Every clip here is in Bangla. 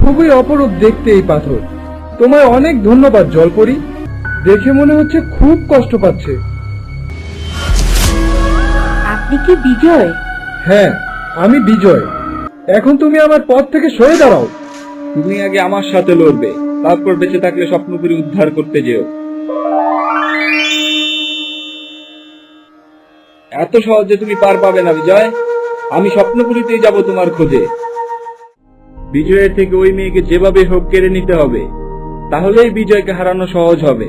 খুবই অপরূপ দেখতে এই পাথর। তোমায় অনেক ধন্যবাদ জলপরি। দেখে মনে হচ্ছে খুব কষ্ট পাচ্ছে। আপনি কি বিজয়? হ্যাঁ আমি বিজয়। এখন তুমি আমার পথ থেকে সরে দাঁড়াও। তুমি আগে আমার সাথে লড়বে তারপর বেঁচে থাকলে স্বপ্নপুরী উদ্ধার করতে যেও। এত সহজে তুমি পার পাবে না বিজয়। আমি স্বপ্নপুরীতেই যাব তোমার খোঁজে। বিজয়ের থেকে ওই মেয়েকে যেভাবে হোক কেড়ে নিতে হবে তাহলেই বিজয়কে হারানো সহজ হবে।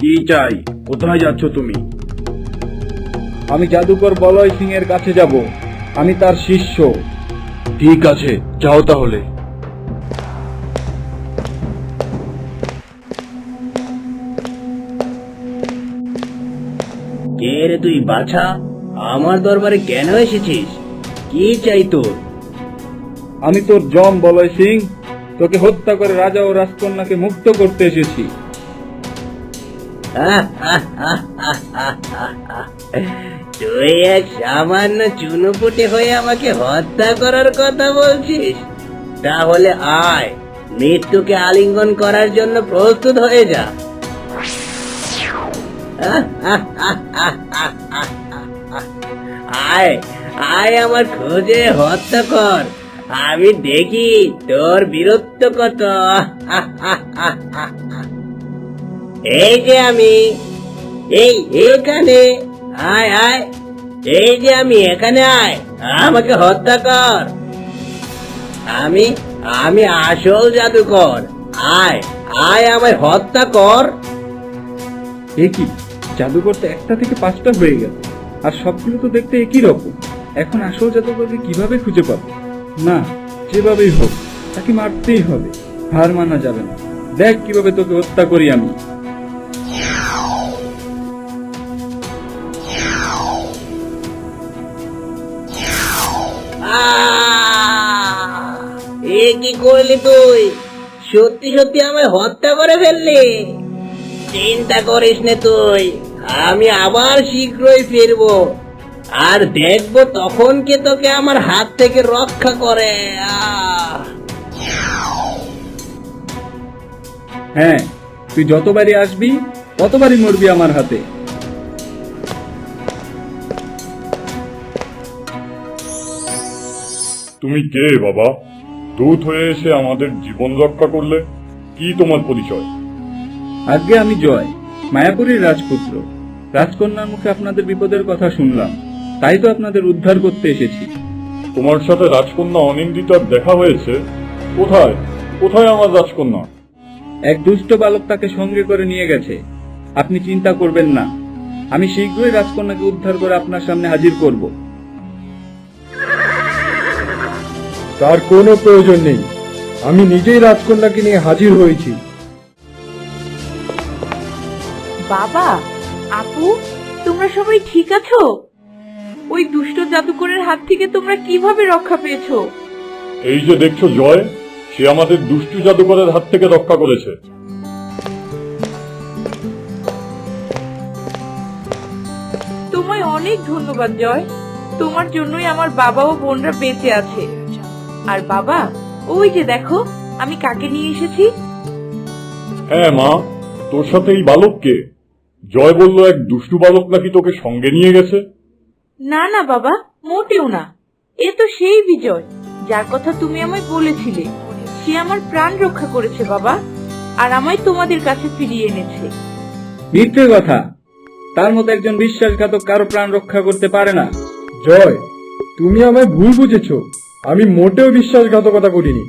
কি চাই? কোথায় যাচ্ছ তুমি? আমি জাদুকর বলয় সিং এর কাছে যাব। আমি তার শিষ্য। ঠিক আছে যাও তাহলে। কে রে তুই বাছা? আমার দরবারে কেন এসেছিস? কি চাই তোর? আমি তোর জম বলয় সিং তোকে হত্যা করে রাজা ও রাজকন্যাকে মুক্ত করতে এসেছি। তুই এক সামান্য চুনোপুটি হয়ে আমাকে হত্যা করার কথা বলছিস? তাহলে আয় মৃত্যুকে আলিঙ্গন করার জন্য প্রস্তুত হয়ে যা। আয় আয় আমার খোঁজে হত্যা কর। আমি দেখি তোর বীরত্ব কত। এই যে আমি, এই এখানে, আয় আয়। এই যে আমি, এখানে আয়। আমাকে হত্যা কর। আমি আমি আসল জাদুকর। আয় আয় আমায় হত্যা কর। কি? জাদুকর তো একটা থেকে পাঁচটা হয়ে গেল। আর সবগুলো তো দেখতে একই রকম। এখন আসল জাদুকরকে কীভাবে খুঁজে পাবো? না, যেভাবেই হোক, তাকে মারতেই হবে। হার মানা যাবে না। দেখ কীভাবে তোকে হত্যা করি আমি! এ কি করলি তুই? সত্যি সত্যি আমায় হত্যা করে ফেললি? চিন্তা করিস নে তুই। আমি আবার শীঘ্রই ফিরবো। আর দেখব তখন কে তোকে আমার হাত থেকে রক্ষা করে। আহ! হ্যাঁ তুই যতবারই আসবি ততবারই মরবি আমার হাতে। তুমি কে বাবা? দূত হয়ে এসে আমাদের জীবন রক্ষা করলে? কি তোমার পরিচয়? আজকে আমি জয় মায়াপুরীর রাজপুত্র। রাজকন্যার মুখে আপনাদের বিপদের কথা শুনলাম। তাই তো আপনাদের উদ্ধার করতে এসেছি। তোমার সাথে রাজকন্যা অনিন্দিতার দেখা হয়েছে? কোথায়? কোথায় আমার রাজকন্যা? এক দুষ্ট বালক তাকে সঙ্গে করে নিয়ে গেছে। আপনি চিন্তা করবেন না। আমি শীঘ্রই রাজকন্যাকে উদ্ধার করে আপনার সামনে হাজির করব। তার কোনো প্রয়োজন নেই। আমি নিজেই রাজকন্যাকে নিয়ে হাজির হয়েছি। বাবা আপু তোমরা সবাই ঠিক আছো? ওই দুষ্ট জাদুকরের হাত থেকে তোমরা কীভাবে রক্ষা পেয়েছ? এই যে দেখছ জয় সে আমাদের দুষ্টু জাদুকরের হাত থেকে রক্ষা করেছে। তোমায় অনেক ধন্যবাদ জয়। তোমার জন্যই আমার বাবা ও বোনরা বেঁচে আছে। আর বাবা ওই যে দেখো আমি কাকে নিয়ে এসেছি? হ্যাঁ মা তোর সাথে এই বালককে। জয় বলল এক দুষ্টু বালক নাকি তোকে সঙ্গে নিয়ে গেছে? না না বাবা মোটেও না। এ তো সেই বিজয় যার কথা তুমি আমায় বলেছিলে। সে আমার প্রাণ রক্ষা করেছে বাবা আর আমায় তোমাদের কাছে ফিরিয়ে এনেছে। মিথ্যে কথা। তার মতো একজন বিশ্বাসঘাতক কারও প্রাণ রক্ষা করতে পারে না। জয় তুমি আমায় ভুল বুঝেছ। আমি মোটেও বিশ্বাসঘাতকতা করিনি।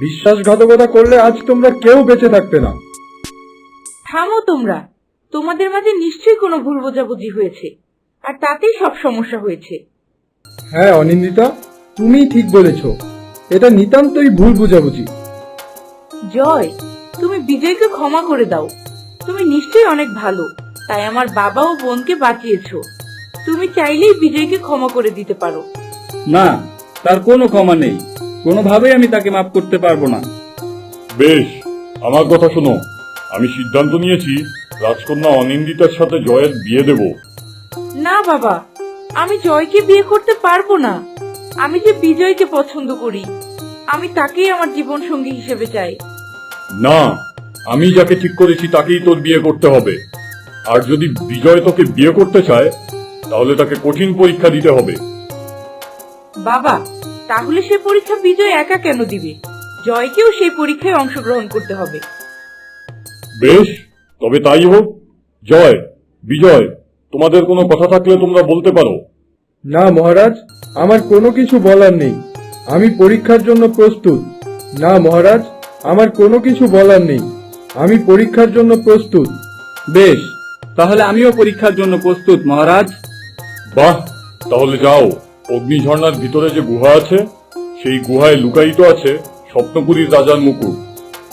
বিশ্বাসঘাতকতা করলে আজ তোমরা কেউ বেঁচে থাকতে না। থামো তোমরা তোমাদের মাঝে নিশ্চয়ই কোনো ভুল বোঝাবুঝি হয়েছে আর তাতেই সব সমস্যা হয়েছে। হ্যাঁ অনিন্দিতা তুমি ঠিক বলেছ। এটা নিতান্তই ভুল বোঝাবুঝি। জয় তুমি বিজয়কে ক্ষমা করে দাও। তুমি নিশ্চয়ই অনেক ভালো তাই আমার বাবা ও বোনকে বাঁচিয়েছো। তুমি চাইলেই বিজয়কে ক্ষমা করে দিতে পারো। না তার কোনো ক্ষমা নেই। কোনোভাবেই আমি তাকে মাফ করতে পারব না। বেশ আমার কথা শোনো। আমি সিদ্ধান্ত নিয়েছি রাজকন্যা অনিন্দিতার সাথে জয়ের বিয়ে দেব। না বাবা আমি জয়কে বিয়ে করতে পারব না। আমি যে বিজয়কে পছন্দ করি আমি তাকেই আমার জীবন সঙ্গী হিসেবে চাই। না আমি যাকে ঠিক করেছি তাকেই তোর বিয়ে করতে হবে। আর যদি বিজয় তোকে বিয়ে করতে চায় তাহলে তাকে কঠিন পরীক্ষা দিতে হবে। বাবা তাহলে সে পরীক্ষা বিজয় একা কেন দিবে? জয়কেও সেই পরীক্ষায় অংশগ্রহণ করতে হবে। বেশ তবে তাই হোক জয় বিজয় তোমাদের কোনো কথা থাকলে তোমরা বলতে পারো। না মহারাজ আমার কোনো কিছু বলার নেই। আমি পরীক্ষার জন্য প্রস্তুত। না মহারাজ আমার কোনো কিছু বলার নেই। আমি পরীক্ষার জন্য প্রস্তুত। বেশ তাহলে আমিও পরীক্ষার জন্য প্রস্তুত মহারাজ। বাহ তাহলে যাও। অগ্নিঝর্ণার ভিতরে যে গুহা আছে সেই গুহায় লুকায়িত আছে স্বপ্নপুরীর রাজার মুকুট।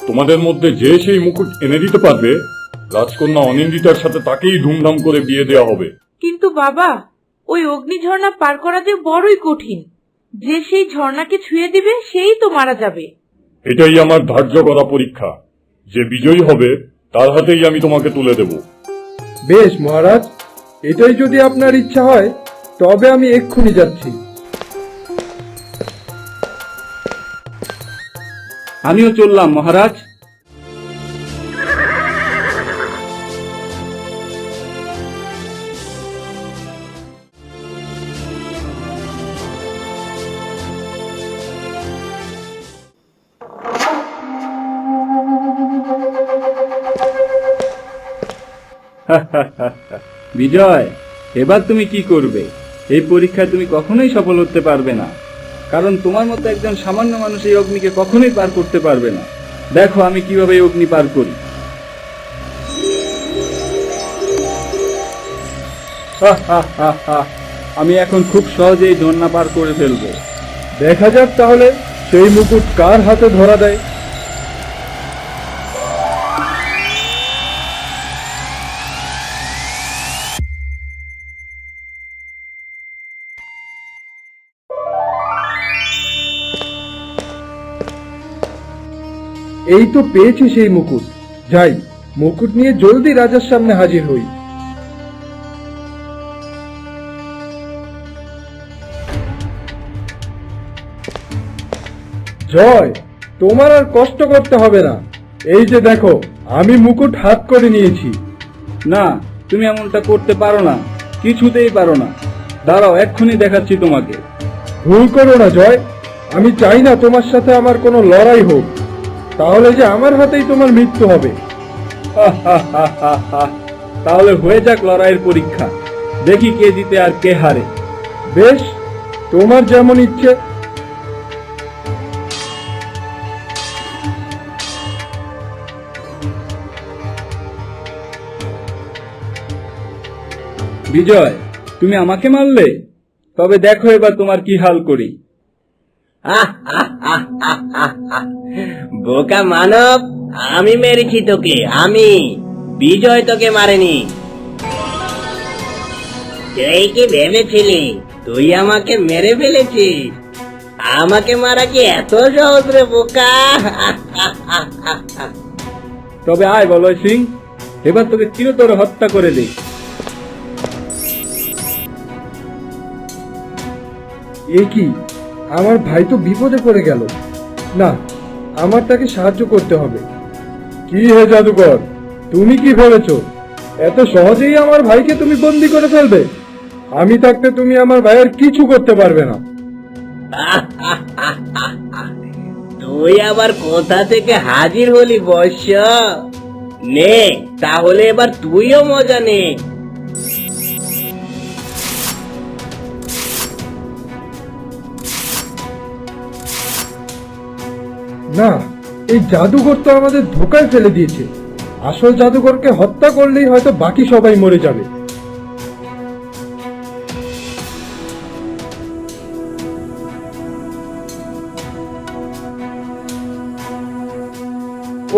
তোমাদের মধ্যে যে সেই মুকুট এনে দিতে পারবে রাজকন্যা অনিন্দিতার সাথে তাকেই ধুমধাম করে বিয়ে দেওয়া হবে। কিন্তু বাবা ওই অগ্নিঝর্ণা পার করা যে বড়ই কঠিন। যে সেই ঝর্ণাকে ছুঁয়ে দিবে সেই তো মারা যাবে। এটাই আমার ধার্য করা পরীক্ষা। যে বিজয়ী হবে তার হাতেই আমি তোমাকে তুলে দেব। বেশ মহারাজ। এটাই যদি আপনার ইচ্ছা হয় তবে আমি এক্ষুনি যাচ্ছি। আমিও চললাম মহারাজ। বিজয়, এবার তুমি কি করবে? এই পরীক্ষায় তুমি কখনোই সফল হতে পারবে না। কারণ তোমার মতো একজন সামান্য মানুষ এই অগ্নিকে কখনোই পার করতে পারবে না। দেখো আমি কীভাবে এই অগ্নি পার করি। আমি এখন খুব সহজেই ঝর্ণা পার করে ফেলব। দেখা যাক তাহলে সেই মুকুট কার হাতে ধরা দেয়? এই তো পেয়েছি সেই মুকুট। যাই মুকুট নিয়ে জলদি রাজার সামনে হাজির হই। জয় তোমার আর কষ্ট করতে হবে না। এই যে দেখো আমি মুকুট হাত করে নিয়েছি। না তুমি এমনটা করতে পারো না কিছুতেই পারো না। দাঁড়াও এক্ষুনি দেখাচ্ছি তোমাকে। ভুল করো না জয়। আমি চাই না তোমার সাথে আমার কোনো লড়াই হোক। তাহলে যে আমার হাতেই তোমার মৃত্যু হবে। তাহলে হয়ে যাক লড়াইয়ের পরীক্ষা। দেখি কে জিতে আর কে হারে। বেশ, তোমার যেমন ইচ্ছে। বিজয়, তুমি আমাকে মারলে? তবে দেখো এবার তোমার কি হাল করি। বোকা মানব, আমি মেরেছি তোকে, আমি। বিজয় তোকে মারেনি। তুই কি ভেবেছিলি? তুই আমাকে মেরে ফেলেছিস? আমাকে মারা কি এত সহজ রে বোকা? তবে আয় বলয় সিং, এবার তোকে চিরতর হত্যা করে দিই এ কি? আমার ভাই তো বিপদে পড়ে গেল। না আমার তাকে সাহায্য করতে হবে। কি হে জাদুকর? তুমি কি ভেবেছো? এত সহজেই আমার ভাইকে তুমি বন্দি করে ফেলবে? আমি থাকতে তুমি আমার ভাইয়ের কিছু করতে পারবে না। তুই আবার কোথা থেকে হাজির হলি বর্ষ নে, তাহলে এবার তুইও মজা নে। না, এই জাদুঘর তো আমাদের ধোকায় ফেলে দিয়েছে। আসল জাদুঘরকে হত্যা করলেই হয়তো বাকি সবাই মরে যাবে।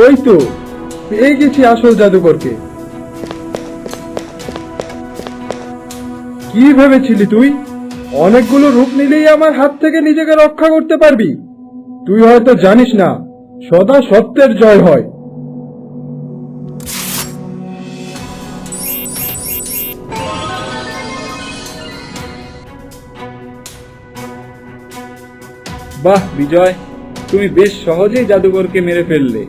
ওই তো, পেয়ে গেছি আসল জাদুঘরকে। কি ভেবেছিলি তুই? অনেকগুলো রূপ নিলেই আমার হাত থেকে নিজেকে রক্ষা করতে পারবি। তুই হয়তো জানিস না, সদা সত্যের জয় হয়। বাহ, বিজয়, তুমি বেশ সহজেই জাদুঘরকে মেরে ফেললে।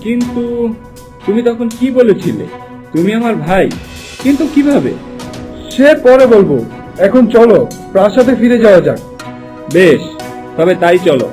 কিন্তু তুমি তখন কি বলেছিলে? তুমি আমার ভাই, কিন্তু কীভাবে? সে পরে বলব। এখন চলো, প্রাসাদে ফিরে যাওয়া যাক। বেশ, তবে তাই চলো।